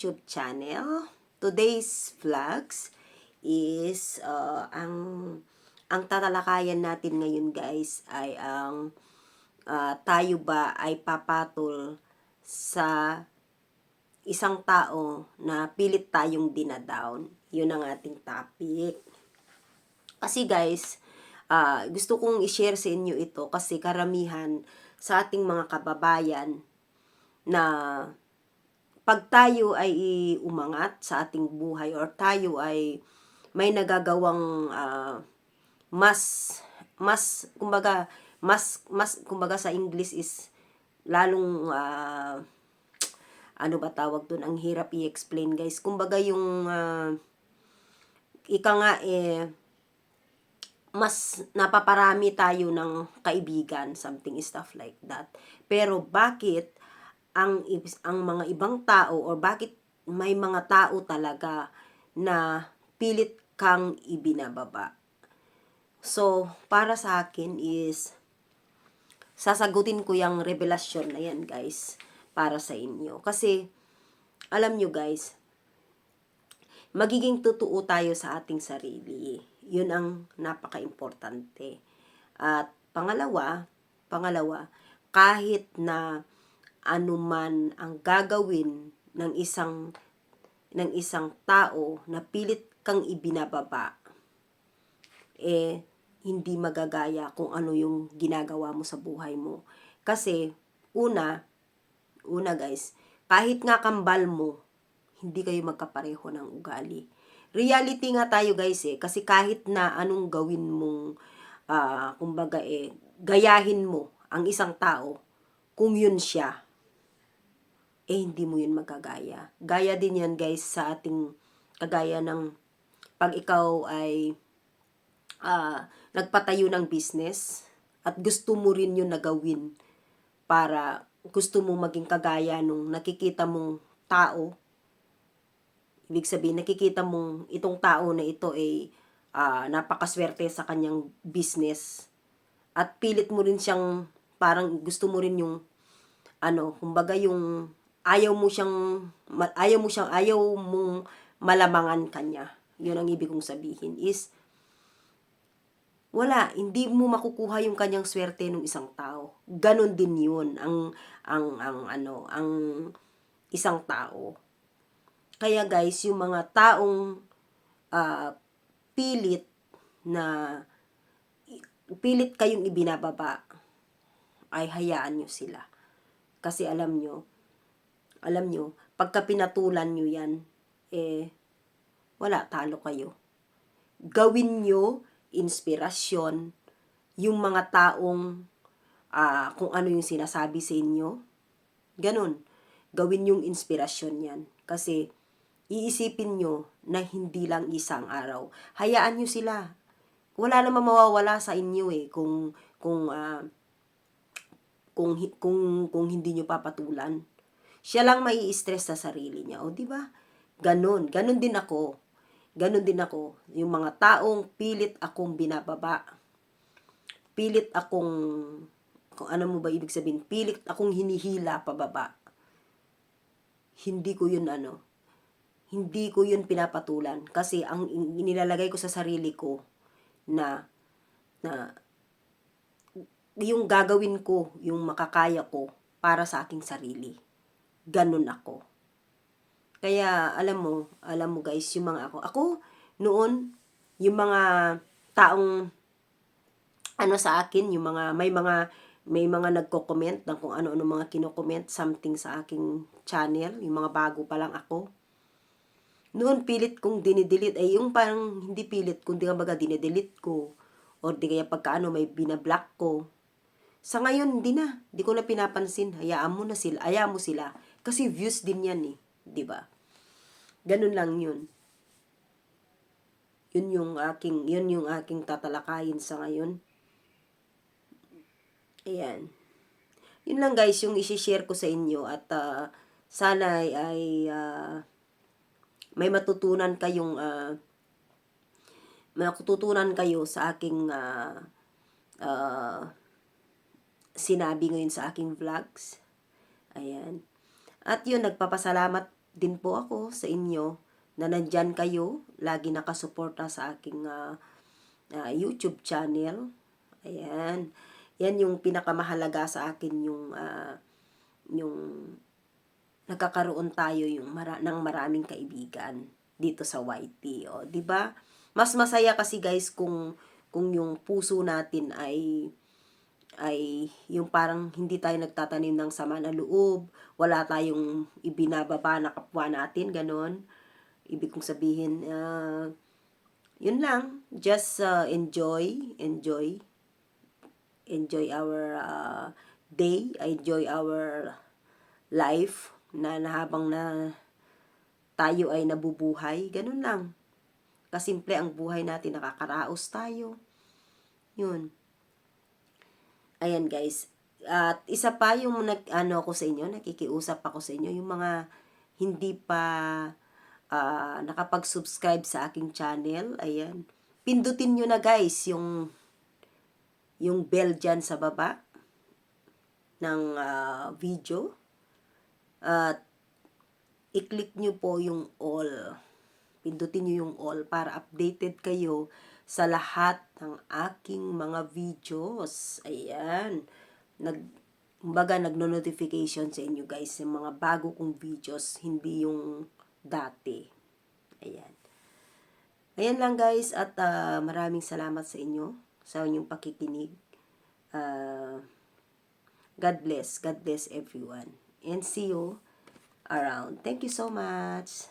YouTube channel. Today's vlogs is uh, ang ang tatalakayan natin ngayon guys ay ang uh, tayo ba ay papatol sa isang tao na pilit tayong dinadown. Yun ang ating topic. Kasi guys, ah, gusto kong i-share sa inyo ito kasi karamihan sa ating mga kababayan na pag tayo ay umangat sa ating buhay or tayo ay may nagagawang ah, mas mas kumbaga mas mas kumbaga sa English is lalong ah, ano ba tawag doon ang hirap i-explain guys kumbaga yung ah, ika nga eh mas napaparami tayo ng kaibigan, something stuff like that. Pero bakit ang ang mga ibang tao or bakit may mga tao talaga na pilit kang ibinababa? So, para sa akin is sasagutin ko yung revelasyon na yan, guys, para sa inyo. Kasi alam nyo, guys, magiging totoo tayo sa ating sarili. Yun ang napaka-importante. At pangalawa, pangalawa, kahit na anuman ang gagawin ng isang ng isang tao na pilit kang ibinababa, eh, hindi magagaya kung ano yung ginagawa mo sa buhay mo. Kasi, una, una guys, kahit nga kambal mo, hindi kayo magkapareho ng ugali. Reality nga tayo guys eh, kasi kahit na anong gawin mong, ah, kumbaga eh, gayahin mo ang isang tao, kung yun siya, eh hindi mo yun magagaya. Gaya din yan guys sa ating kagaya ng pag ikaw ay ah, nagpatayo ng business at gusto mo rin yun na gawin para gusto mo maging kagaya nung nakikita mong tao Ibig sabihin, nakikita mong itong tao na ito ay ah, napakaswerte sa kanyang business. At pilit mo rin siyang, parang gusto mo rin yung, ano, kumbaga yung, ayaw mo siyang, ayaw mo siyang, ayaw mong malamangan kanya. Yun ang ibig kong sabihin is, wala, hindi mo makukuha yung kanyang swerte ng isang tao. Ganon din yun ang, ang, ang, ano, ang isang tao. Kaya guys, yung mga taong ah, pilit na pilit kayong ibinababa, ay hayaan nyo sila. Kasi alam nyo, alam nyo, pagka pinatulan nyo yan, eh, wala, talo kayo. Gawin nyo inspirasyon yung mga taong ah, kung ano yung sinasabi sa inyo. Ganon. Gawin yung inspirasyon yan. Kasi, iisipin nyo na hindi lang isang araw. Hayaan nyo sila. Wala namang mawawala sa inyo eh kung kung ah, kung kung kung hindi nyo papatulan. Siya lang mai-stress sa sarili niya. O di ba? Ganon. Ganon din ako. Ganon din ako. Yung mga taong pilit akong binababa. Pilit akong kung ano mo ba ibig sabihin, pilit akong hinihila pababa. Hindi ko yun ano, hindi ko yun pinapatulan kasi ang in- inilalagay ko sa sarili ko na na yung gagawin ko, yung makakaya ko para sa aking sarili. Ganun ako. Kaya, alam mo, alam mo guys, yung mga ako, ako, noon, yung mga taong, ano sa akin, yung mga, may mga, may mga nagko-comment ng kung ano-ano mga kino-comment, something sa aking channel, yung mga bago pa lang ako. Noon, pilit kong dinidelete, ay yung parang hindi pilit, kundi nga baga dinidelete ko, or di kaya pagkaano may binablock ko. Sa ngayon, hindi na. Hindi ko na pinapansin. Hayaan mo na sila. Hayaan mo sila. Kasi views din yan eh. Di ba? Ganun lang yun. Yun yung aking, yun yung aking tatalakayin sa ngayon. Ayan. Yun lang guys, yung isi-share ko sa inyo at ah, sana ay, ay ah, may matutunan kayong ah, may matutunan kayo sa aking ah, ah, sinabi ngayon sa aking vlogs. Ayan. At yun, nagpapasalamat din po ako sa inyo na nandyan kayo, lagi nakasuporta sa aking ah, ah, YouTube channel. Ayan. Yan yung pinakamahalaga sa akin yung ah, yung nagkakaroon tayo yung mara- ng maraming kaibigan dito sa YT, o, 'di ba? Mas masaya kasi guys kung kung yung puso natin ay ay yung parang hindi tayo nagtatanim ng sama na loob, wala tayong ibinababa na kapwa natin, ganon. Ibig kong sabihin, ah, yun lang, just ah, enjoy, enjoy, enjoy our ah, day, enjoy our life, na habang na tayo ay nabubuhay, ganun lang. Kasimple ang buhay natin, nakakaraos tayo. Yun. Ayan guys. At isa pa yung nag, ano ako sa inyo, nakikiusap ako sa inyo, yung mga hindi pa ah, nakapag-subscribe sa aking channel, ayan. Pindutin nyo na guys yung yung bell dyan sa baba ng ah, video. At i-click nyo po yung all. Pindutin nyo yung all para updated kayo sa lahat ng aking mga videos. Ayan. Nag, kumbaga, nagno-notification sa inyo guys yung mga bago kong videos, hindi yung dati. Ayan. Ayan lang guys at ah, maraming salamat sa inyo sa inyong pakikinig. Ah, God bless. God bless everyone. And see you around. Thank you so much.